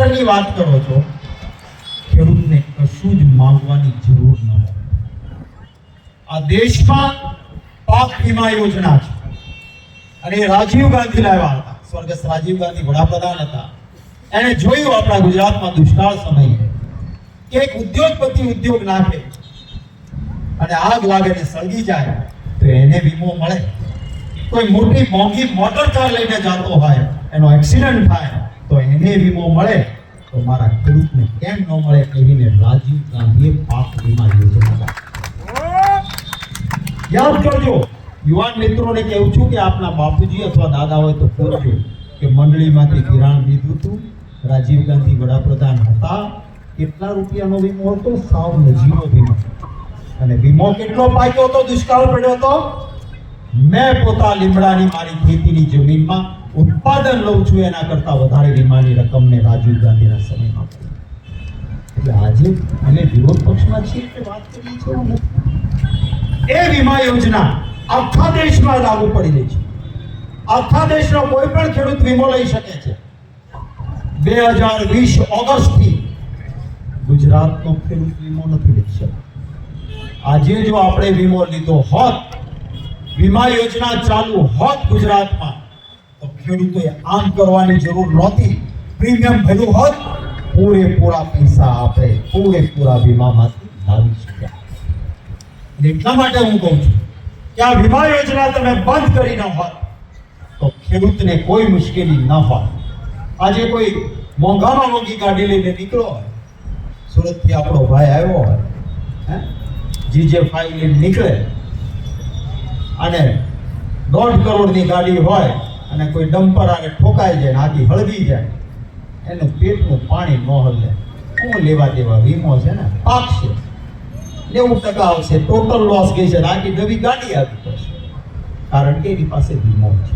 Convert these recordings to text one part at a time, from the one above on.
હેક્ટરની વાત કરો છો ખેડૂતને કશું જ માંગવાની જરૂર ન હોય. આ દેશમાં પાક વીમા યોજના છે. અને રાજીવ ગાંધી લાવ્યા હતા. સ્વર્ગસ્થ રાજીવ ગાંધી વડાપ્રધાન હતા. એને જોયું આપણા ગુજરાતમાં દુષ્કાળ સમયે એક ઉદ્યોગપતિ ઉદ્યોગ નાખે અને આગ લાગે ને સળગી જાય તો એને વીમો મળે. કોઈ મોટી મોંઘી મોટર કાર લઈને જતો હોય, એનો એક્સિડન્ટ થાય તો એને વીમો મળે તો મારા ખેડૂતને કેમ ન મળે કહીને રાજીવ ગાંધીએ પાક વીમા યોજના. યાદ કરજો, યુવાન મિત્રોને કહું છું કે આપના બાપુજી અથવા દાદા હોય તો પૂછજો કે મંડળીમાંથી ધિરાણ લીધું હતું, રાજીવ ગાંધી વડાપ્રધાન હતા, કેટલા રૂપિયાનો વીમો હતો? સાવ નજીવો વીમો. અને વીમો કેટલો પાક્યો હતો? દુષ્કાળ પડ્યો હતો? મેં પોતા લીમડાની મારી ખેતીની જમીનમાં ઉત્પાદન લઉં છું એના કરતા વધારે વીમાની રકમને રાજીવ ગાંધીના સમયમાં એટલે આજે અમે વિરોધ પક્ષમાં છીએ એટલે વાત કરીએ છીએ એ વીમા યોજના આખા દેશમાં લાગુ પડી રહી છે. આખા દેશનો કોઈ પણ ખેડૂત વીમો લઈ શકે છે. બે હજાર વીસ ઓગસ્ટથી ગુજરાતનો ખેડૂત વીમો નથી લઈ શકતો આજે જો આપણે વીમો લીધો હોત, વીમા યોજના ચાલુ હોત ગુજરાતમાં ખેડૂતોએ આમ કરવાની જરૂર નહોતી. પ્રીમિયમ ભર્યું હોત, પૂરેપૂરા પૈસા આપણે પૂરેપૂરા વીમામાંથી લાવી શક્યા એટલા માટે હું કહું છું કે આ વીમા યોજના તમે બંધ કરી ન હોત, તો ખેડૂતને કોઈ મુશ્કેલી ન હોત. આજે કોઈ મોંઘામાં મોંઘી ગાડી લઈને નીકળો હોય, સુરતથી આપણો ભાઈ આવ્યો હોય, હે? જીજે લઈને નીકળે, અને દોઢ કરોડની ગાડી હોય અને કોઈ ડમ્પર આને ઠોકાઈ જાય ને આખી હળવી જાય, એનું પેટનું પાણી ન હલે. શું લેવા દેવા? વીમો છે ને? પાકશે નેવું ટકા આવશે. ટોટલ લોસ ગઈ છે આખી નવી ગાડી આવી પડશે કારણ કે એની પાસે વીમો છે.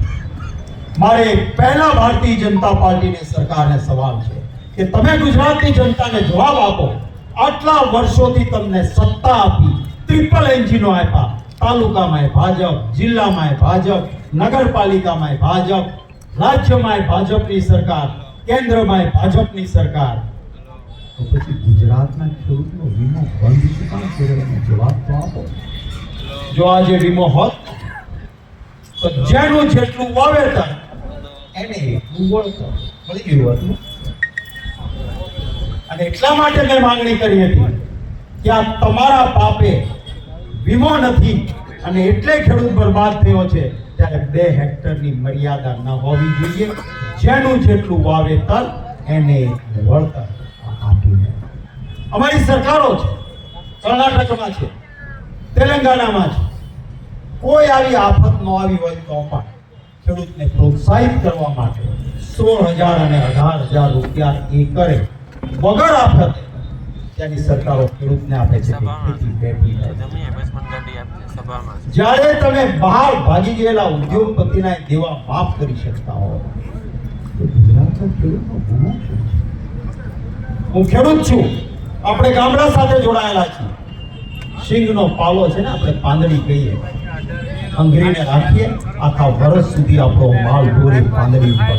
મારે પહેલા ભારતીય જનતા પાર્ટીની સરકારને સવાલ છે કે તમે ગુજરાતની જનતાને જવાબ આપો. આટલા વર્ષોથી તમને સત્તા આપી. ટ્રિપલ એન્જિનો આપ્યા. તાલુકામાં ભાજપ, જિલ્લામાં ભાજપ. નગરપાલિકામાં ભાજપ રાજ્યમાં ભાજપની સરકાર કેન્દ્રમાં ભાજપની સરકાર. તો પછી ગુજરાતના ખેડૂતનો વીમો બંધ શું કામ કર્યો જવાબ તો આપો. જો આજે વીમો હોત તો જેનું જેટલું વાવેતર એને એટલું વળતર મળી ગયું હતું. અને એટલા માટે મેં માંગણી કરી હતી કે આ તમારા પાપે વીમો નથી અને એટલે ખેડૂત બરબાદ થયો છે ત્યારે બે હેક્ટરની મર્યાદા ન હોવી જોઈએ. જેનું જેટલું વાવેતર એને વળતર આપીને અમારી સરકારો છે, કર્ણાટકમાં છે, તેલંગાણામાં છે. કોઈ આવી આફત ન આવી હોય તો પણ ખેડૂતને પ્રોત્સાહિત કરવા માટે સોળ હજાર અને અઢાર હજાર રૂપિયા એકરે વગર આફતે ત્યાંની સરકારો ખેડૂતને આપે છે. જ્યારે તમે બહાર ભાગી ગયેલા ઉદ્યોગપતિના દેવા માફ કરી શકતા હો? હું ખેડૂત છું. આપણે ગામડા સાથે જોડાયેલા છીએ. સિંગનો પાલો છે ને આપણે પાંદડી કહીએ. અંગરીને રાખીએ. આખા વર્ષ સુધી આપણો માલ ઢોરી પાંદડી ઉપર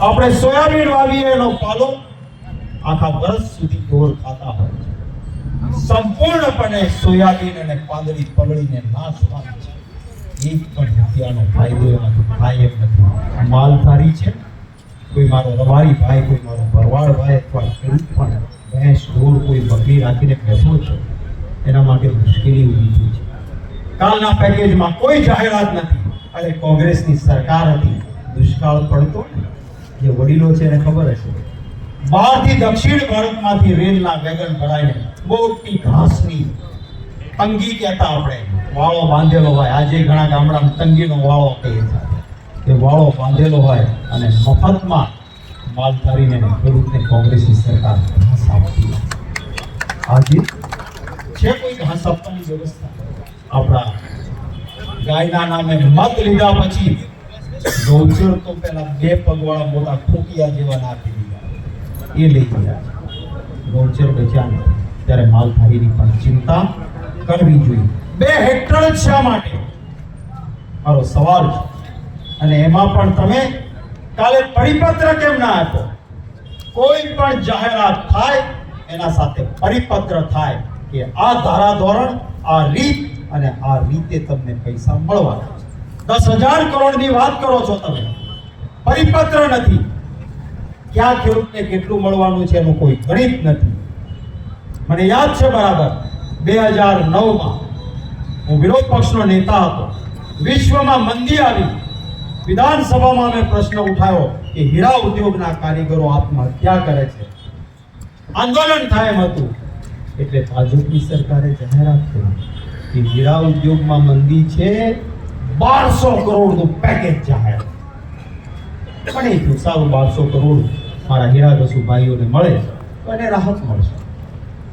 આપણે સોયાબીન વાવીએ એનો પાલો. આખા વર્ષ સુધી ઢોર ખાતા હોય. છે સંપૂર્ણપણે સોયાબીન અને પાંદડી પલળીને નાશ પામે છે. એક પણ રૂપિયાનો ફાયદો એમાંથી થાય એમ નથી. માલધારી છે કોઈ મારો રવારી ભાઈ, કોઈ મારો ભરવાડ ભાઈ અથવા ખેડૂત પણ ભેંસ, ઢોર કોઈ બકરી રાખીને બેઠો છે, એના માટે મુશ્કેલી ઊભી થઈ છે. કાલના પેકેજમાં કોઈ જાહેરાત નથી. અને કોંગ્રેસની સરકાર હતી, દુષ્કાળ પડતો, જે વડીલો છે એને ખબર હશે. બહારથી દક્ષિણ ભારતમાંથી રેલના વેગન ભરાઈને મોટી ઘાસની તંગી કહેતા આપણે. વાળો બાંધેલો હોય. આજે ઘણા ગામડામાં તંગીનો વાળો કહીએ કે વાળો બાંધેલો હોય અને મફતમાં માલ ધરીને ખેડૂતને કોંગ્રેસની સરકાર ઘાસ આપતી આજે છે કોઈ ઘાસ આપવાની વ્યવસ્થા આપણા ગાયના નામે મત લીધા પછી ગૌચર તો પેલા બે પગવાળા મોટા ખોટિયા જેવા નાખી એ લઈ ગયા. ગૌચર નથી ત્યારે માલધારીની પણ ચિંતા કરવી જોઈએ. બે હેક્ટર શા માટે? મારો સવાલ છે. અને એમાં પણ તમે કાલે પરિપત્ર કેમ ના આપ્યો? કોઈ પણ જાહેરાત થાય, એના સાથે પરિપત્ર થાય કે આ ધારા ધોરણ, આ રીત અને આ રીતે તમને પૈસા મળવાના. દસ હજાર કરોડની વાત કરો છો તમે. પરિપત્ર નથી. ક્યાં ખેડૂતને કેટલું મળવાનું છે એનું કોઈ ગણિત નથી. મને યાદ છે બરાબર, બે હજાર નવમાં હું વિરોધ પક્ષનો નેતા હતો. વિશ્વમાં મંદી આવી. વિધાનસભામાં મેં પ્રશ્ન ઉઠાવ્યો કે હીરા ઉદ્યોગના કારીગરો આત્મહત્યા કરે છે. આંદોલન થાય એમ હતું. એટલે ભાજપની સરકારે જાહેરાત કરી કે હીરા ઉદ્યોગમાં મંદી છે, બારસો કરોડનું પેકેજ જાહેર. પણ એ સારું બારસો કરોડ મારા હીરા રસુ ભાઈઓને મળે તો એને રાહત મળશે.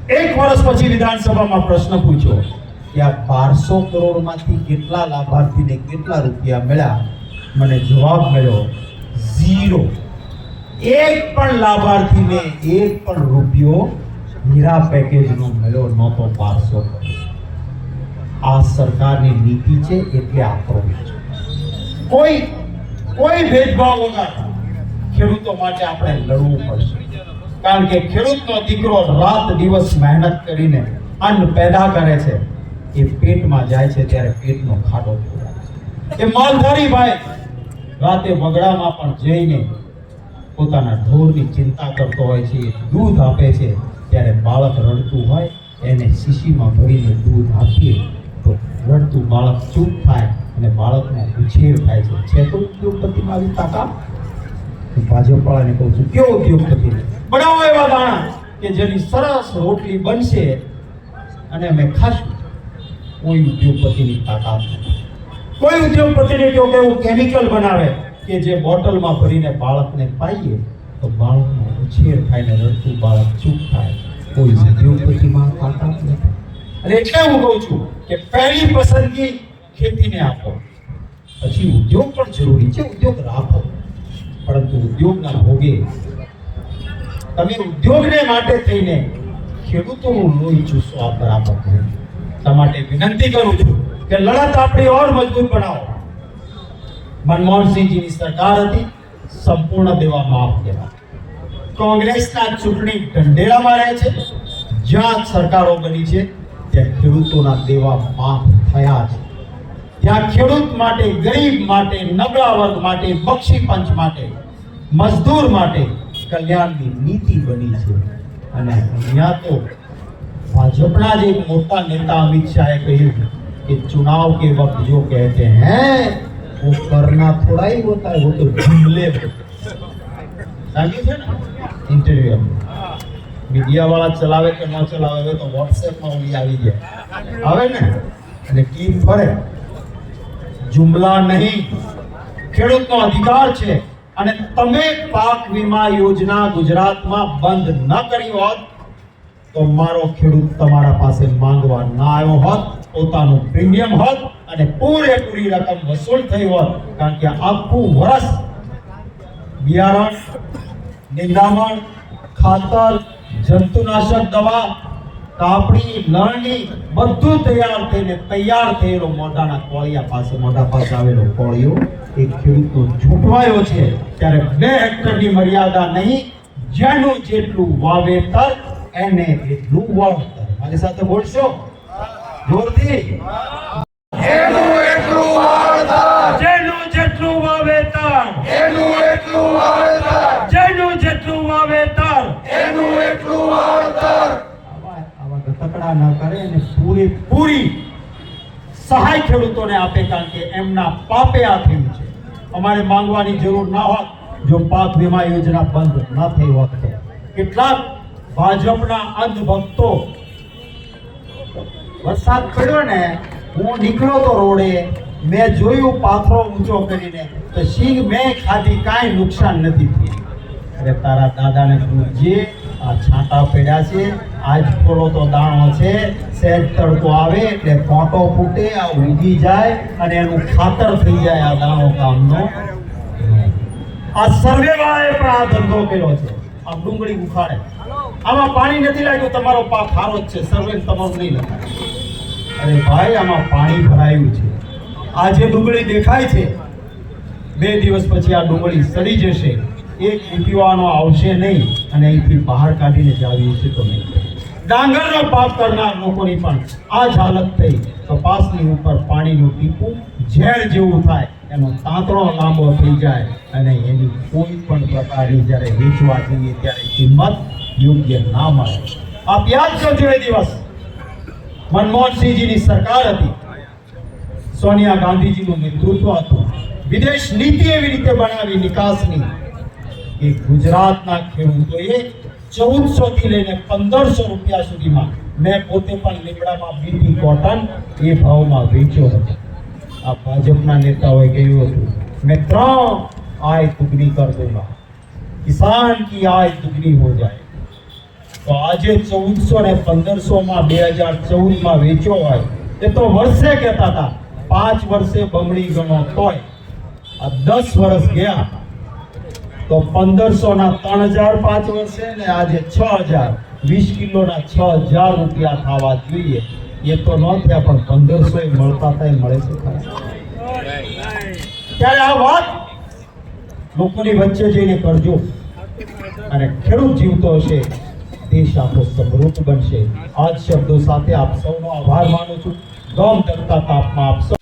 એક વર્ષ પછી વિધાનસભામાં પ્રશ્ન પૂછ્યો કે આ બારસો કરોડમાંથી કેટલા લાભાર્થીને કેટલા રૂપિયા મળ્યા? મને જવાબ મળ્યો, ઝીરો. એક પણ લાભાર્થીને એક પણ રૂપિયો હીરા પેકેજનો મળ્યો નહોતો બારસો આ સરકારની નીતિ છે એટલે આ છે કોઈ કોઈ ભેદભાવ વગર ખેડૂતો માટે આપણે લડવું પડશે. કારણ કે ખેડૂતનો દીકરો રાત દિવસ મહેનત કરીને અન્ન પેદા કરે છે, એ પેટમાં જાય છે ત્યારે પેટનો ખાડો એ માલધારી ભાઈ રાતે વગડામાં પણ જઈને પોતાના ઢોરની ચિંતા કરતો હોય છે દૂધ આપે છે, ત્યારે બાળક રડતું હોય, એને શીશીમાં ભરીને દૂધ આપીએ તો રડતું બાળક ચૂપ થાય અને બાળકને ઉછેર થાય છે. છે તો ઉદ્યોગપતિમાં આવી તાકાત ભાજપવાળાને કહું છું કયો ઉદ્યોગપતિ બનાવો એવા દાણા કે જેની સરસ રોટલી બનશે અને અમે ખાશું. કોઈ ઉદ્યોગપતિની તાકાત નથી. કોઈ ઉદ્યોગપતિને કહો કે એવું કેમિકલ બનાવે કે જે બોટલમાં ભરીને બાળકને પાઈએ તો બાળકનો ઉછેર થાય ને રડતું બાળક ચૂપ થાય. કોઈ ઉદ્યોગપતિમાં તાકાત નથી. અને એટલે હું કહું છું કે પહેલી પસંદગી ખેતીને આપો. પછી ઉદ્યોગ પણ જરૂરી છે. ઉદ્યોગ રાખો. ઉદ્યોગના ભોગે. તમે ઉદ્યોગને માટે થઈને ખેડૂતોનું લોહી ચૂસવા બરાબર નથી એટલા માટે વિનંતી કરું છું કે લડત આપણી ઓર મજબૂત બનાવો. મનમોહનસિંહજીની સરકાર હતી, સંપૂર્ણ દેવા માફ દેવા કોંગ્રેસના ચૂંટણી ઢંઢેરામાં રહે છે. જ્યાં સરકારો બની છે, ત્યાં ખેડૂતોના દેવા માફ થયા છે. ત્યાં ખેડૂત માટે, ગરીબ માટે, નબળા વર્ગ માટે, બક્ષી પંચ માટે મજદૂર માટે કલ્યાણની નીતિ બની છે અને અહીંયા તો ભાજપના જ એક મોટા નેતા અમિત શાહે કહ્યું कि चुनाव के वक्त जो कहते हैं वो करना थोड़ा ही होता है वो तो जुमले होते हैं। સાંભળ્યું છે ને ઇન્ટરવ્યુ મીડિયા વાળા ચલાવે કે ન ચલાવે હવે તો વોટ્સએપમાં ઓલી આવી જાય આવે ને અને ટીમ ફરે જુમલા નહીં ખેડૂતનો અધિકાર છે અને તમે પાક વીમા યોજના ગુજરાતમાં બંધ ન કરી હોત, તો મારો ખેડૂત તમારા પાસે માંગવા ના આવ્યો હોત, પોતાનું પ્રીમિયમ હોત અને પૂરેપૂરી રકમ વસૂલ થઈ હોત. કારણ કે આખું વર્ષ બિયારણ, નિંદામણ, ખાતર, જંતુનાશક દવા કાપડી લણણી બધું તૈયાર થઈને તૈયાર થયેલો મોઢાના કોળિયા પાસે, મોઢા પાસે આવેલો કોળિયો એ ખેડૂતો ઝૂંટવાયો છે. ત્યારે બે હેક્ટરની મર્યાદા નહીં જેનું જેટલું વાવેતર એને એટલું વાવેતર મારી સાથે બોલશો? જોરથી? એટલું જેનું જેટલું વાવેતર એનું એટલું વાળતર જેનું જેટલું વાવેતર એનું એટલું વાળતર આવા આવા ગતકડા ન કરે અને પૂરી સહાય ખેડૂતોને આપે કારણ કે એમના પાપે આ થયું છે. અમારે માંગવાની જરૂર ના હોત, જો પાક વીમા યોજના બંધ ન થઈ હોત તો. કેટલાક ભાજપના અંધભક્તો વરસાદ પડ્યો ને, હું નીકળ્યો તો રોડે, મેં જોયું પાથરો ઊંચો કરીને, તો સિંગ મેં ખાધી, કાંઈ નુકસાન નથી થયું. અરે તારા દાદાને જે આ છાંટા પડ્યા છે આજ થોડો તો દાણો છે સહેજ તડકો આવે એટલે ફોટો ફૂટે, આ ઉગી જાય અને એનું ખાતર થઈ જાય આ દાણો કામનો. આ સર્વે વાળાએ પણ આ ધંધો કર્યો છે. આ ડુંગળી ઉખાડે. આમાં પાણી નથી લાગ્યું, તમારો પાક સારો જ છે. સર્વે તમારું નહીં લખાય. અરે ભાઈ, આમાં પાણી ભરાયું છે. આ જે ડુંગળી દેખાય છે, બે દિવસ પછી આ ડુંગળી સડી જશે. એક પીવાનો આવશે નહીં અને અહીંથી બહાર કાઢીને જાવી છે તો નહીં. ડાંગરનો પાક કરનાર લોકોની પણ આ જ હાલત થઈ. કપાસની ઉપર પાણીનું ટીપું ઝેર જેવું થાય. એનો તાંતણો લાંબો થઈ જાય અને એની કોઈ પણ પ્રકારની જ્યારે વેચવા જઈએ ત્યારે કિંમત યોગ્ય ના મળે. આપ યાદ કરજો એ દિવસ. મનમોહનસિંહજીની સરકાર હતી. સોનિયા ગાંધીજીનું નેતૃત્વ હતું. વિદેશ નીતિ એવી રીતે બનાવી નિકાસની. કે ગુજરાતના ખેડૂતોએ ચૌદસો થી લઈને પંદરસો રૂપિયા સુધીમાં મેં પોતે પણ લીમડામાં બીપી કોટન એ ભાવમાં વેચ્યો હતો. આ ભાજપના નેતાઓએ કહ્યું હતું, મેં ત્રણ આય દુગની કર દેવા કિસાન કી આય દુગની હો જાય. તો આજે ચૌદસો ને પંદરસોમાં બે હજાર ચૌદમાં વેચ્યો હોય, એ તો વર્ષે કહેતા હતા, પાંચ વર્ષે બમણી ગણો તોય. આ દસ વર્ષ ગયા. તો પંદરસો ના ત્રણ હજાર પાંચ વર્ષે ને આજે છ હજાર. વીસ કિલોના છ હજાર રૂપિયા થવા જોઈએ. એ તો ન થયા, પણ પંદરસો એ મળતા હતા મળે છે ત્યારે આ વાત લોકોની વચ્ચે જઈને કરજો. અને ખેડૂત જીવતો હશે, દેશ આખો સમૃદ્ધ બનશે. આ જ શબ્દો સાથે આપ સૌનો આભાર માનું છું. ગમ ધરતા તાપમાં આપ સૌ